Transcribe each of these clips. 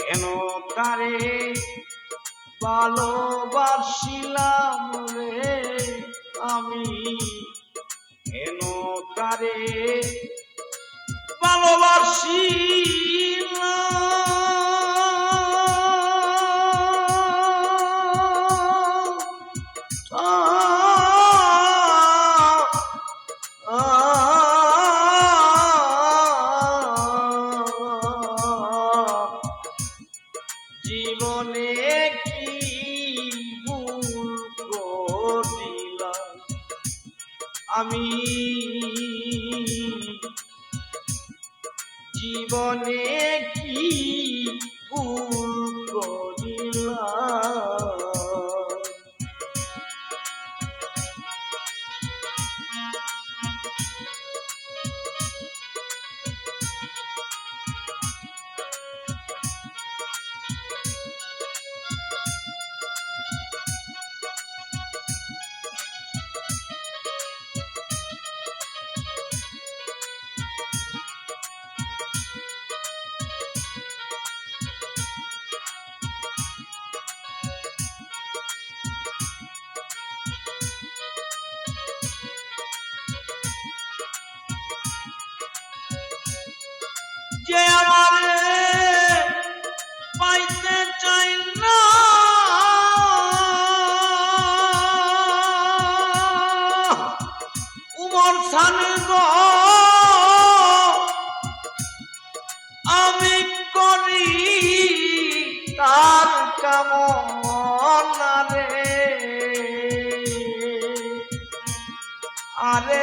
কেন তারে ভালোবাসিলাম রে আমি? কেন তারে ভালোবাসিলাম জীবনে কি ভুল করিলাম? আমি জীবনে যে আমারে পাইতে চাই না। উমর সানে আমি করি তার কামনা রে। আরে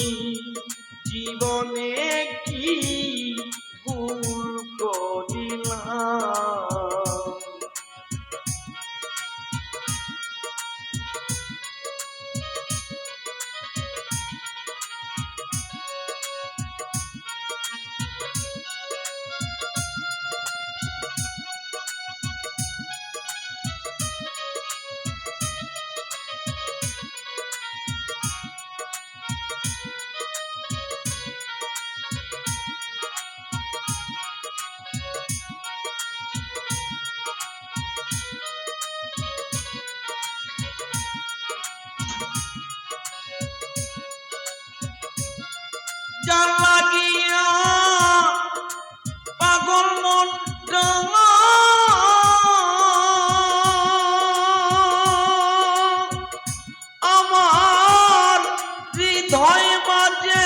হৃদয় বাজে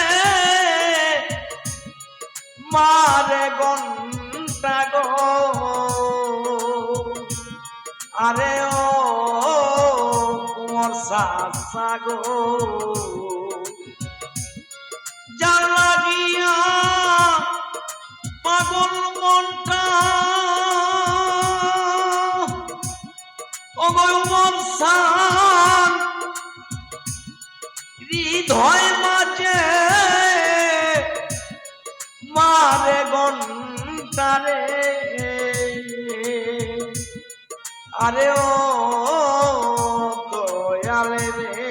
মারে গন্টা গো। আরে ও কুমর সাসা গো। যার লাগিয়া পাগল মনটা। অগমন সান হৃদয় মাঝে মারে গন্তারে। আরে ও দয়ালে রে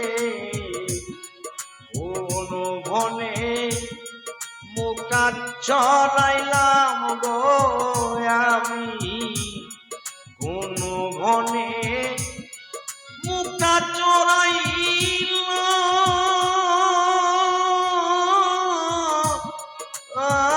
অনুভনে মুখটা চড়াইলাম গো। ah.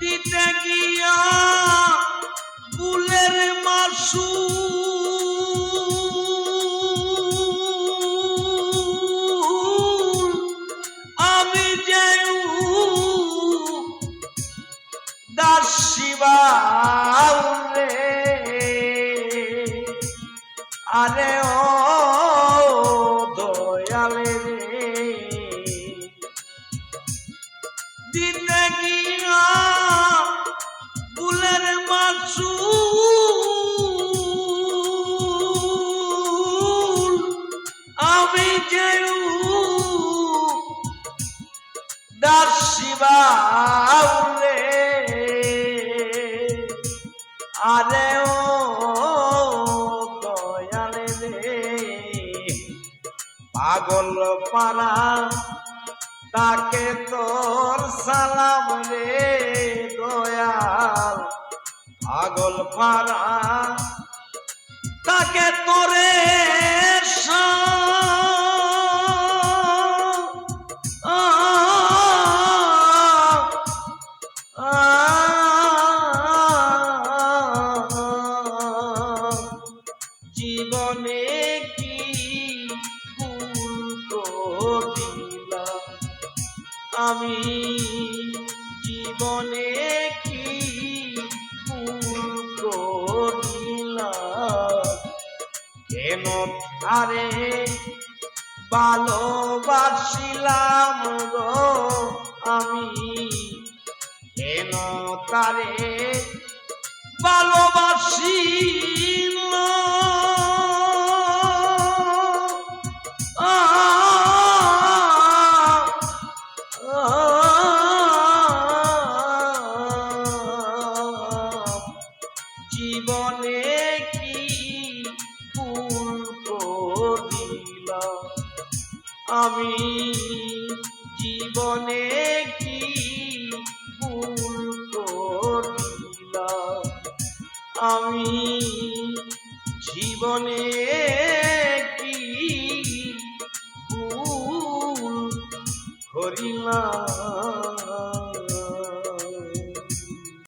দিতে গিয়া ফুলের মাসু দাসিবা আরে ও দয়ালে রে। তাকে তোর সালাম রে দয়াল। পাগল পারা তাকে তোরে জীবনে আমি জীবনে কি কেন আরে ভালোবাসিলাম গো আমি? কেন তারে ভালোবাসিলাম আমি জীবনে কি ভুল করিলাম? আমি জীবনে